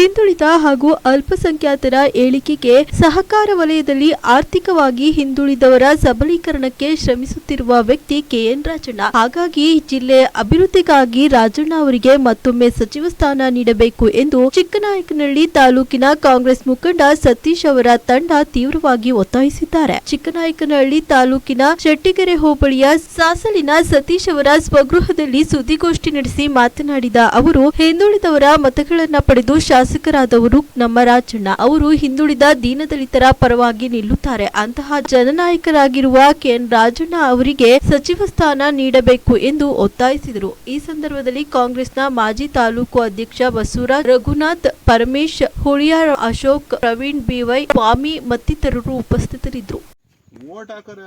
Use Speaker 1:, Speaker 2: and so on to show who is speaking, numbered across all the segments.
Speaker 1: ಹಿಂದುಳಿದ ಹಾಗೂ ಅಲ್ಪಸಂಖ್ಯಾತರ ಏಳಿಗೆಗೆ ಸಹಕಾರ ವಲಯದಲ್ಲಿ ಆರ್ಥಿಕವಾಗಿ ಹಿಂದುಳಿದವರ ಸಬಲೀಕರಣಕ್ಕೆ ಶ್ರಮಿಸುತ್ತಿರುವ ವ್ಯಕ್ತಿ ಕೆಎನ್ ರಾಜಣ್ಣ. ಹಾಗಾಗಿ ಜಿಲ್ಲೆ ಅಭಿವೃದ್ಧಿಗಾಗಿ ರಾಜಣ್ಣ ಅವರಿಗೆ ಮತ್ತೊಮ್ಮೆ ಸಚಿವ ಸ್ಥಾನ ನೀಡಬೇಕು ಎಂದು ಚಿಕ್ಕನಾಯಕನಹಳ್ಳಿ ತಾಲೂಕಿನ ಕಾಂಗ್ರೆಸ್ ಮುಖಂಡ ಸತೀಶ್ ಅವರ ತಂಡ ತೀವ್ರವಾಗಿ ಒತ್ತಾಯಿಸಿದ್ದಾರೆ. ಚಿಕ್ಕನಾಯಕನಹಳ್ಳಿ ತಾಲೂಕಿನ ಶೆಟ್ಟಿಗೆರೆ ಹೋಬಳಿಯ ಸಾಸಲಿನ ಸತೀಶ್ ಅವರ ಸ್ವಗೃಹದಲ್ಲಿ ಸುದ್ದಿಗೋಷ್ಠಿ ನಡೆಸಿ ಮಾತನಾಡಿದ ಅವರು, ಹಿಂದುಳಿದವರ ಮತಗಳನ್ನು ಪಡೆದು ಶಾಸಕರಾದವರು ನಮ್ಮ ರಾಜಣ್ಣ ಅವರು ಹಿಂದುಳಿದ ದೀನದಲಿತರ ಪರವಾಗಿ ನಿಲ್ಲುತ್ತಾರೆ. ಅಂತಹ ಜನನಾಯಕರಾಗಿರುವ ಕೆಎನ್ ರಾಜಣ್ಣ ಅವರಿಗೆ ಸಚಿವ ಸ್ಥಾನ ನೀಡಬೇಕು ಎಂದು ಒತ್ತಾಯಿಸಿದರು. ಈ ಸಂದರ್ಭದಲ್ಲಿ ಕಾಂಗ್ರೆಸ್ನ ಮಾಜಿ ತಾಲೂಕು ಅಧ್ಯಕ್ಷ ಬಸೂರ ರಘುನಾಥ್, ಪರಮೇಶ್ ಹುಳಿಯಾರ್, ಅಶೋಕ್, ಪ್ರವೀಣ್ ಬಿವೈ ಸ್ವಾಮಿ ಮತ್ತಿತರರು ಉಪಸ್ಥಿತರಿದ್ದರು.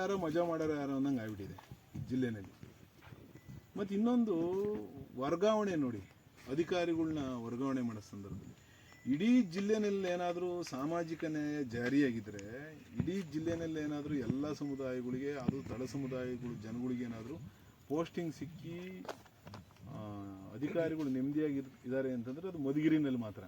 Speaker 2: ಯಾರೋ, ಮಜಾ ಮಾಡೋರು ಯಾರೋ ಆಗ್ಬಿಟ್ಟಿದೆ ಜಿಲ್ಲೆನಲ್ಲಿ. ಮತ್ತು ಇನ್ನೊಂದು ವರ್ಗಾವಣೆ ನೋಡಿ ಅಧಿಕಾರಿಗಳನ್ನ ವರ್ಗಾವಣೆ ಮಾಡೋ ಸಂದರ್ಭದಲ್ಲಿ. ಇಡೀ ಜಿಲ್ಲೆನಲ್ಲಿ ಏನಾದರೂ ಸಾಮಾಜಿಕ ನ್ಯಾಯ ಜಾರಿಯಾಗಿದ್ದರೆ ಇಡೀ ಜಿಲ್ಲೆನಲ್ಲಿ ಏನಾದರೂ ಎಲ್ಲ ಸಮುದಾಯಗಳಿಗೆ, ಅದು ತಳ ಸಮುದಾಯಗಳು, ಜನಗಳಿಗೆ ಏನಾದರೂ ಪೋಸ್ಟಿಂಗ್ ಸಿಕ್ಕಿ ಅಧಿಕಾರಿಗಳು ನೆಮ್ಮದಿಯಾಗಿ ಇದ್ದಾರೆ ಅಂತಂದರೆ ಅದು ಮಧುಗಿರಿನಲ್ಲಿ ಮಾತ್ರ.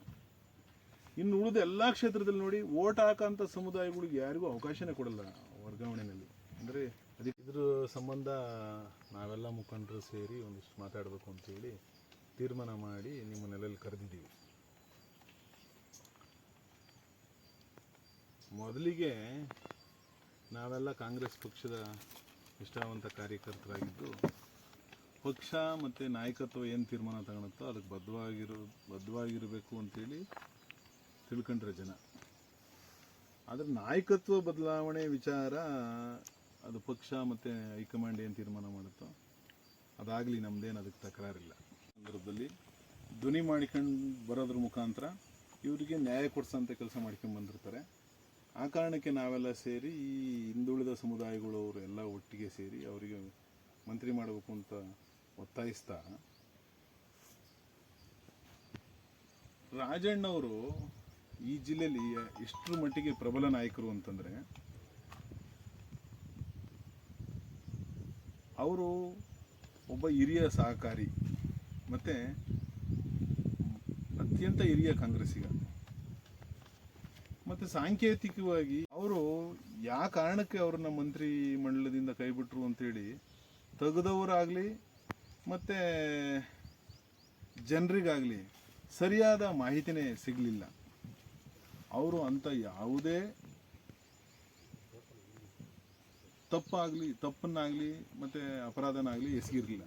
Speaker 2: ಇನ್ನು ಉಳಿದ ಎಲ್ಲ ಕ್ಷೇತ್ರದಲ್ಲಿ ನೋಡಿ, ಓಟ್ ಹಾಕೋಂಥ ಸಮುದಾಯಗಳಿಗೆ ಯಾರಿಗೂ ಅವಕಾಶನೇ ಕೊಡಲ್ಲ ವರ್ಗಾವಣೆಯಲ್ಲಿ ಅಂದರೆ ಅದಕ್ಕೆ ಸಂಬಂಧ ನಾವೆಲ್ಲ ಮುಖಂಡರು ಸೇರಿ ಒಂದಿಷ್ಟು ಮಾತಾಡಬೇಕು ಅಂತೇಳಿ ತೀರ್ಮಾನ ಮಾಡಿ ನಿಮ್ಮ ನೆಲೆಯಲ್ಲಿ ಕರೆದಿದ್ದೀವಿ. ಮೊದಲಿಗೆ ನಾವೆಲ್ಲ ಕಾಂಗ್ರೆಸ್ ಪಕ್ಷದ ನಿಷ್ಠಾವಂತ ಕಾರ್ಯಕರ್ತರಾಗಿದ್ದು, ಪಕ್ಷ ಮತ್ತು ನಾಯಕತ್ವ ಏನು ತೀರ್ಮಾನ ತಗೊಳುತ್ತೋ ಅದಕ್ಕೆ ಬದ್ಧವಾಗಿರೋ, ಬದ್ಧವಾಗಿರಬೇಕು ಅಂತೇಳಿ ತಿಳ್ಕೊಂಡ್ರೆ ಜನ. ಆದರೆ ನಾಯಕತ್ವ ಬದಲಾವಣೆ ವಿಚಾರ, ಅದು ಪಕ್ಷ ಮತ್ತು ಹೈಕಮಾಂಡ್ ಏನು ತೀರ್ಮಾನ ಮಾಡುತ್ತೋ ಅದಾಗಲಿ ನಮ್ಮದೇನು ಅದಕ್ಕೆ ತಕರಾರಿಲ್ಲ. ಸಂದರ್ಭದಲ್ಲಿ ಧ್ವನಿ ಮಾಡಿಕೊಂಡು ಬರೋದ್ರ ಮುಖಾಂತರ ಇವರಿಗೆ ನ್ಯಾಯ ಕೊಡ್ಸೋಂಥ ಕೆಲಸ ಮಾಡ್ಕೊಂಡು ಬಂದಿರ್ತಾರೆ. ಆ ಕಾರಣಕ್ಕೆ ನಾವೆಲ್ಲ ಸೇರಿ ಈ ಹಿಂದುಳಿದ ಸಮುದಾಯಗಳು ಅವರು ಎಲ್ಲ ಒಟ್ಟಿಗೆ ಸೇರಿ ಅವರಿಗೆ ಮಂತ್ರಿ ಮಾಡಬೇಕು ಅಂತ ಒತ್ತಾಯಿಸ್ತಾ ರಾಜಣ್ಣವರು ಈ ಜಿಲ್ಲೆಯಲ್ಲಿ ಎಷ್ಟರ ಮಟ್ಟಿಗೆ ಪ್ರಬಲ ನಾಯಕರು ಅಂತಂದರೆ ಅವರು ಒಬ್ಬ ಹಿರಿಯ ಸಹಕಾರಿ, ಮತ್ತು ಅತ್ಯಂತ ಹಿರಿಯ ಕಾಂಗ್ರೆಸ್ಸಿಗ. ಮತ್ತೆ ಸಾಂಕೇತಿಕವಾಗಿ ಅವರು ಯಾವ ಕಾರಣಕ್ಕೆ ಅವ್ರನ್ನ ಮಂತ್ರಿ ಮಂಡಲದಿಂದ ಕೈಬಿಟ್ರು ಅಂತೇಳಿ ತೆಗೆದವರಾಗಲಿ ಮತ್ತೆ ಜನರಿಗಾಗಲಿ ಸರಿಯಾದ ಮಾಹಿತಿನೇ ಸಿಗಲಿಲ್ಲ. ಅವರು ಅಂತ ಯಾವುದೇ ತಪ್ಪಾಗಲಿ, ತಪ್ಪನ್ನಾಗಲಿ ಮತ್ತೆ ಅಪರಾಧನಾಗಲಿ ಎಸಗಿರಲಿಲ್ಲ.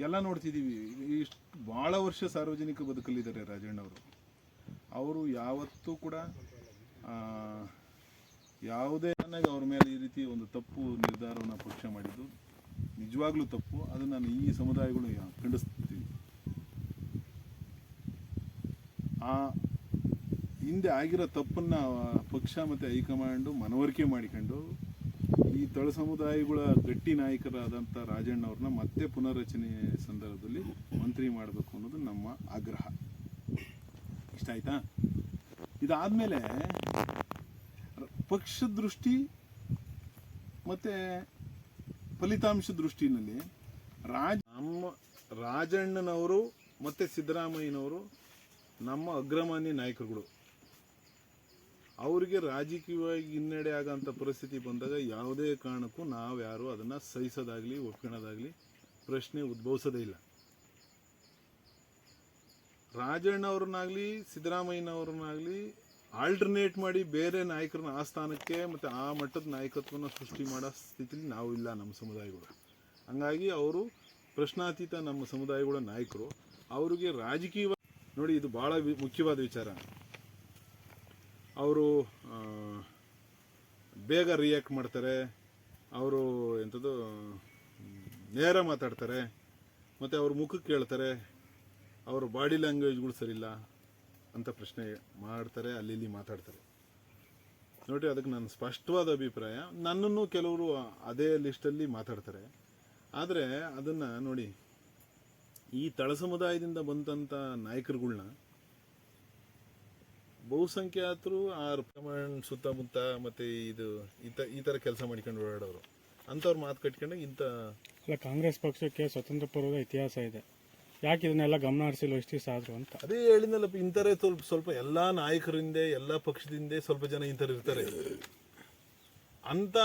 Speaker 2: ಎಲ್ಲ ನೋಡ್ತಿದ್ದೀವಿ ಇಷ್ಟು ಭಾಳ ವರ್ಷ ಸಾರ್ವಜನಿಕ ಬದುಕಲ್ಲಿದ್ದಾರೆ ರಾಜಣ್ಣವರು. ಅವರು ಯಾವತ್ತೂ ಕೂಡ ಯಾವುದೇ ನನಗೆ ಅವ್ರ ಮೇಲೆ ಈ ರೀತಿ ಒಂದು ತಪ್ಪು ನಿರ್ಧಾರವನ್ನು ಪಕ್ಷ ಮಾಡಿದ್ದು, ನಿಜವಾಗ್ಲೂ ತಪ್ಪು. ಅದನ್ನು ನಾನು ಈ ಸಮುದಾಯಗಳು ಖಂಡಿಸ್ತೀವಿ. ಆ, ಹಿಂದೆ ಆಗಿರೋ ತಪ್ಪನ್ನ ಪಕ್ಷ ಮತ್ತು ಹೈಕಮಾಂಡು ಮನವರಿಕೆ ಮಾಡಿಕೊಂಡು, ಈ ತಳ ಸಮುದಾಯಗಳ ಗಟ್ಟಿ ನಾಯಕರಾದಂಥ ರಾಜಣ್ಣ ಅವ್ರನ್ನ ಮತ್ತೆ ಪುನರ್ರಚನೆ ಸಂದರ್ಭದಲ್ಲಿ ಮಂತ್ರಿ ಮಾಡಬೇಕು ಅನ್ನೋದು ನಮ್ಮ ಆಗ್ರಹ. ಇಷ್ಟ ಆಯ್ತಾ ಇದಾದ್ಮೇಲೆ ಪಕ್ಷ ದೃಷ್ಟಿ ಮತ್ತೆ ಫಲಿತಾಂಶ ದೃಷ್ಟಿನಲ್ಲಿ ರಾಜ ನಮ್ಮ ರಾಜಣ್ಣನವರು ಮತ್ತೆ ಸಿದ್ದರಾಮಯ್ಯನವರು ನಮ್ಮ ಅಗ್ರಮಾನ್ಯ ನಾಯಕರುಗಳು. ಅವರಿಗೆ ರಾಜಕೀಯವಾಗಿ ಹಿನ್ನಡೆ ಆಗೋಂಥ ಪರಿಸ್ಥಿತಿ ಬಂದಾಗ ಯಾವುದೇ ಕಾರಣಕ್ಕೂ ನಾವು ಯಾರು ಅದನ್ನು ಸಹಿಸೋದಾಗಲಿ ಒಪ್ಕೊಳ್ಳೋದಾಗಲಿ ಪ್ರಶ್ನೆ ಉದ್ಭವಿಸೋದೇ ಇಲ್ಲ. ರಾಜಣ್ಣವ್ರನ್ನಾಗಲಿ, ಸಿದ್ದರಾಮಯ್ಯನವ್ರನ್ನಾಗಲಿ ಆಲ್ಟರ್ನೇಟ್ ಮಾಡಿ ಬೇರೆ ನಾಯಕರನ್ನ ಆ ಸ್ಥಾನಕ್ಕೆ ಮತ್ತು ಆ ಮಟ್ಟದ ನಾಯಕತ್ವನ ಸೃಷ್ಟಿ ಮಾಡೋ ಸ್ಥಿತಿಲಿ ನಾವು ಇಲ್ಲ ನಮ್ಮ ಸಮುದಾಯಗಳು. ಹಂಗಾಗಿ ಅವರು ಪ್ರಶ್ನಾತೀತ ನಮ್ಮ ಸಮುದಾಯಗಳ ನಾಯಕರು. ಅವರಿಗೆ ರಾಜಕೀಯ ನೋಡಿ ಇದು ಭಾಳ ಮುಖ್ಯವಾದ ವಿಚಾರ. ಅವರು ಬೇಗ ರಿಯಾಕ್ಟ್ ಮಾಡ್ತಾರೆ. ಅವರು ಎಂಥದ್ದು ನೇರ ಮಾತಾಡ್ತಾರೆ. ಮತ್ತು ಅವ್ರ ಮುಖಕ್ಕೆ ಕೇಳ್ತಾರೆ. ಅವ್ರ ಬಾಡಿ ಲ್ಯಾಂಗ್ವೇಜ್ಗಳು ಸರಿಯಿಲ್ಲ ಅಂತ ಪ್ರಶ್ನೆ ಮಾಡ್ತಾರೆ ಅಲ್ಲಿ ಇಲ್ಲಿ ಮಾತಾಡ್ತಾರೆ. ನೋಡಿ, ಅದಕ್ಕೆ ನನ್ನ ಸ್ಪಷ್ಟವಾದ ಅಭಿಪ್ರಾಯ, ನನ್ನನ್ನು ಕೆಲವರು ಅದೇ ಲಿಸ್ಟಲ್ಲಿ ಮಾತಾಡ್ತಾರೆ. ಆದರೆ ಅದನ್ನು ನೋಡಿ, ಈ ತಳ ಸಮುದಾಯದಿಂದ ಬಂದಂಥ ನಾಯಕರುಗಳ್ನ ಬಹುಸಂಖ್ಯಾತರು ಆ ಸುತ್ತಮುತ್ತ ಮತ್ತು ಇದು, ಈ ಥರ ಕೆಲಸ ಮಾಡ್ಕೊಂಡು ಓಡಾಡೋರು. ಅಂಥವ್ರು ಮಾತು ಕಟ್ಕೊಂಡಾಗ ಇಂಥ
Speaker 3: ಕಾಂಗ್ರೆಸ್ ಪಕ್ಷಕ್ಕೆ ಸ್ವತಂತ್ರ ಪೂರ್ವದ ಇತಿಹಾಸ ಇದೆ. ಯಾಕೆ ಇದನ್ನೆಲ್ಲ ಗಮನ ಹರಿಸಿಲ್ಲ ಇಷ್ಟು ದಿವಸ ಆದ್ರು ಅಂತ?
Speaker 2: ಅದೇ ಹೇಳಿದ್ನಲ್ಲ ಇಂಥರೇ ಸ್ವಲ್ಪ ಸ್ವಲ್ಪ ಎಲ್ಲ ನಾಯಕರಿಂದ ಎಲ್ಲ ಪಕ್ಷದಿಂದ ಸ್ವಲ್ಪ ಜನ ಇಂಥರ್ ಇರ್ತಾರೆ ಅಂತ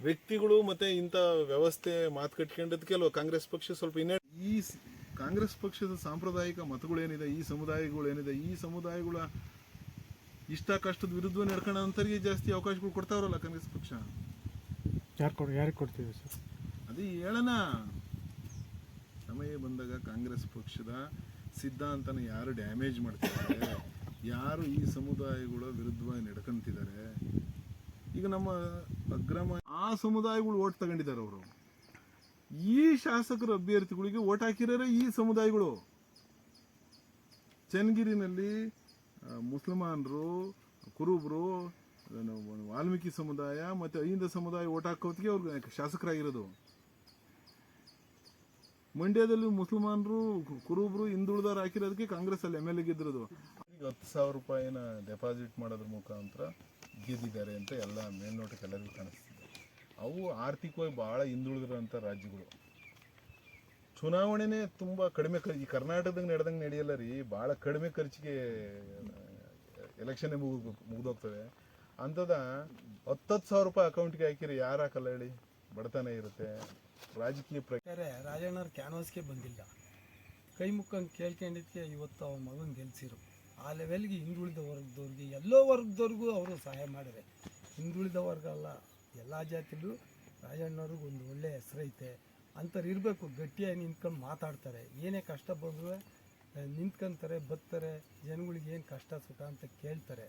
Speaker 2: ವ್ಯಕ್ತಿಗಳು ಮತ್ತೆ ಇಂಥ ವ್ಯವಸ್ಥೆ ಮಾತು ಕಟ್ಕೊಂಡದಕ್ಕೆ ಅಲ್ವಾ ಕಾಂಗ್ರೆಸ್ ಪಕ್ಷ ಸ್ವಲ್ಪ ಇನ್ನೇ ಈ ಕಾಂಗ್ರೆಸ್ ಪಕ್ಷದ ಸಾಂಪ್ರದಾಯಿಕ ಮತಗಳೇನಿದೆ ಈ ಸಮುದಾಯಗಳೇನಿದೆ ಈ ಸಮುದಾಯಗಳ ಇಷ್ಟ ಕಷ್ಟದ ವಿರುದ್ಧ ನಡ್ಕೊಂಡು ಅಂತರಿಗೆ ಜಾಸ್ತಿ ಅವಕಾಶಗಳು ಕೊಡ್ತಾವ್ರಲ್ಲ ಕಾಂಗ್ರೆಸ್ ಪಕ್ಷ?
Speaker 3: ಯಾರು ಕೊಡ್ ಯಾರಿಗೆ ಕೊಡ್ತೀವಿ ಸರ್?
Speaker 2: ಅದೇ ಹೇಳೋಣ. ಸಮಯ ಬಂದಾಗ ಕಾಂಗ್ರೆಸ್ ಪಕ್ಷದ ಸಿದ್ಧಾಂತನ ಯಾರು ಡ್ಯಾಮೇಜ್ ಮಾಡ್ತಿದ್ದಾರೆ, ಯಾರು ಈ ಸಮುದಾಯಗಳ ವಿರುದ್ಧವಾಗಿ ನಡ್ಕೊಂತಿದ್ದಾರೆ, ಈಗ ನಮ್ಮ ಅಗ್ರಮ ಆ ಸಮುದಾಯಗಳು ಓಟ್ ತಗೊಂಡಿದ್ದಾರೆ ಅವರು. ಈ ಶಾಸಕರ ಅಭ್ಯರ್ಥಿಗಳಿಗೆ ಓಟ್ ಹಾಕಿರೋರೆ ಈ ಸಮುದಾಯಗಳು. ಚನ್ನಗಿರಿನಲ್ಲಿ ಮುಸಲ್ಮಾನರು, ಕುರುಬರು ವಾಲ್ಮೀಕಿ ಸಮುದಾಯ ಮತ್ತು ಅಹಿಂದ ಸಮುದಾಯ ಓಟ್ ಹಾಕೋದಕ್ಕೆ ಅವ್ರಿಗೆ ಶಾಸಕರಾಗಿರೋದು. ಮಂಡ್ಯದಲ್ಲಿ ಮುಸಲ್ಮಾನರು ಕುರುಬರು, ಹಿಂದುಳಿದವ್ರು ಹಾಕಿರೋದಕ್ಕೆ ಕಾಂಗ್ರೆಸ್ ಅಲ್ಲಿ ಎಂ ಎಲ್ ಗೆದ್ದಿರೋದು. ಈಗ ಹತ್ತು ಸಾವಿರ ರೂಪಾಯಿನ ಡೆಪಾಸಿಟ್ ಮಾಡೋದ್ರ ಮುಖಾಂತರ ಗೆದ್ದಿದ್ದಾರೆ ಅಂತ ಎಲ್ಲ ಮೇಲ್ನೋಟಕ್ಕೆ ಎಲ್ಲರಿಗೂ ಕಾಣಿಸ್ತಿದೆ. ಅವು ಆರ್ಥಿಕವಾಗಿ ಭಾಳ ಹಿಂದುಳಿದಿರೋಂಥ ರಾಜ್ಯಗಳು. ಚುನಾವಣೆನೇ ತುಂಬ ಕಡಿಮೆ ಈ ಕರ್ನಾಟಕದಾಗ ನಡೆದಂಗೆ ನಡೆಯಲ್ಲ ರೀ, ಭಾಳ ಕಡಿಮೆ ಖರ್ಚಿಗೆ ಎಲೆಕ್ಷನ್ನೇ ಮುಗಿದು ಮುಗಿದೋಗ್ತದೆ ಅಂಥದ ಹತ್ತತ್ತು ಸಾವಿರ ರೂಪಾಯಿ ಅಕೌಂಟ್ಗೆ ಹಾಕಿರಿ, ಯಾರು ಹಾಕಲ್ಲ ಹೇಳಿ? ಬಡತನ ಇರುತ್ತೆ. ರಾಜಕೀಯ
Speaker 4: ಪ್ರಕಾರ ರಾಜಣ್ಣವ್ರ ಕ್ಯಾನ್ವಾಸ್ಗೆ ಬಂದಿಲ್ಲ. ಕೈ ಮುಕ್ಕಂಗೆ ಕೇಳ್ಕೊಂಡಿದ್ದಕ್ಕೆ ಇವತ್ತು ಅವ್ರ ಮಗನ ಗೆಲ್ಸಿರು. ಆ ಲೆವೆಲ್ಗೆ ಹಿಂದುಳಿದ ವರ್ಗದವ್ರಿಗೆ, ಎಲ್ಲೋ ವರ್ಗದವ್ರಿಗೂ ಅವರು ಸಹಾಯ ಮಾಡಿದ್ರೆ. ಹಿಂದುಳಿದ ವರ್ಗ ಅಲ್ಲ, ಎಲ್ಲ ಜಾತಿಲೂ ರಾಜಣ್ಣವ್ರಿಗೆ ಒಂದು ಒಳ್ಳೆಯ ಹೆಸರೈತೆ. ಅಂಥವ್ರು ಇರಬೇಕು, ಗಟ್ಟಿಯಾಗಿ ನಿಂತ್ಕೊಂಡು ಮಾತಾಡ್ತಾರೆ. ಏನೇ ಕಷ್ಟ ಬಂದರೂ ನಿಂತ್ಕೊಂತಾರೆ, ಬತ್ತಾರೆ, ಜನಗಳಿಗೆ ಏನು ಕಷ್ಟ ಸುಖ ಅಂತ ಕೇಳ್ತಾರೆ.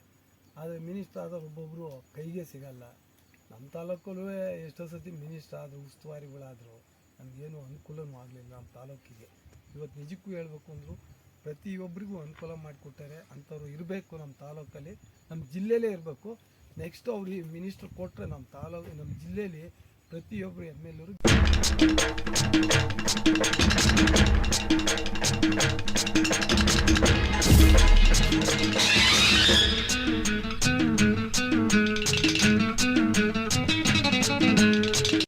Speaker 4: ಆದರೆ ಮಿನಿಸ್ಟರ್ ಆದವ್ರು ಒಬ್ಬೊಬ್ಬರು ಕೈಗೆ ಸಿಗಲ್ಲ. ನಮ್ಮ ತಾಲೂಕಲ್ಲೂ ಎಷ್ಟೋ ಸತಿ ಮಿನಿಸ್ಟರ್ ಆದರು, ಉಸ್ತುವಾರಿಗಳಾದರು, ನಮಗೇನು ಅನುಕೂಲನೂ ಆಗಲಿಲ್ಲ ನಮ್ಮ ತಾಲೂಕಿಗೆ. ಇವತ್ತು ನಿಜಕ್ಕೂ ಹೇಳ್ಬೇಕು ಅಂದರು ಪ್ರತಿಯೊಬ್ಬರಿಗೂ ಅನುಕೂಲ ಮಾಡಿಕೊಟ್ಟಾರೆ ಅಂಥವ್ರು ಇರಬೇಕು ನಮ್ಮ ತಾಲೂಕಲ್ಲಿ. ನಮ್ಮ ಜಿಲ್ಲೆಯಲ್ಲೇ ಇರಬೇಕು. ನೆಕ್ಸ್ಟ್ ಅವ್ರಿಗೆ ಮಿನಿಸ್ಟ್ರ್ ಕೊಟ್ಟರೆ ನಮ್ಮ ತಾಲೂಕು ನಮ್ಮ ಜಿಲ್ಲೆಯಲ್ಲಿ ಪ್ರತಿಯೊಬ್ಬರು ಎಂ ಎಲ್